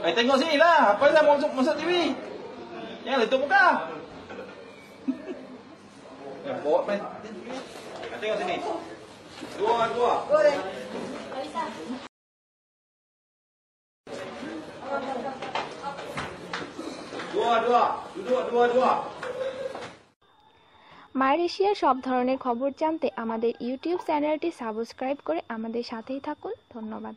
Eh tengok sini lah. Apa dah masuk masuk TV? Jangan letup muka. Ya, bawa pen. Ah, Tengok sini. Dua, dua. Dua, dua. Duduk, dua, dua. মালয়েশিয়ার সব ধরনের খবর জানতে আমাদের ইউটিউব চ্যানেলটি সাবস্ক্রাইব করে আমাদের সাথেই থাকুন। ধন্যবাদ।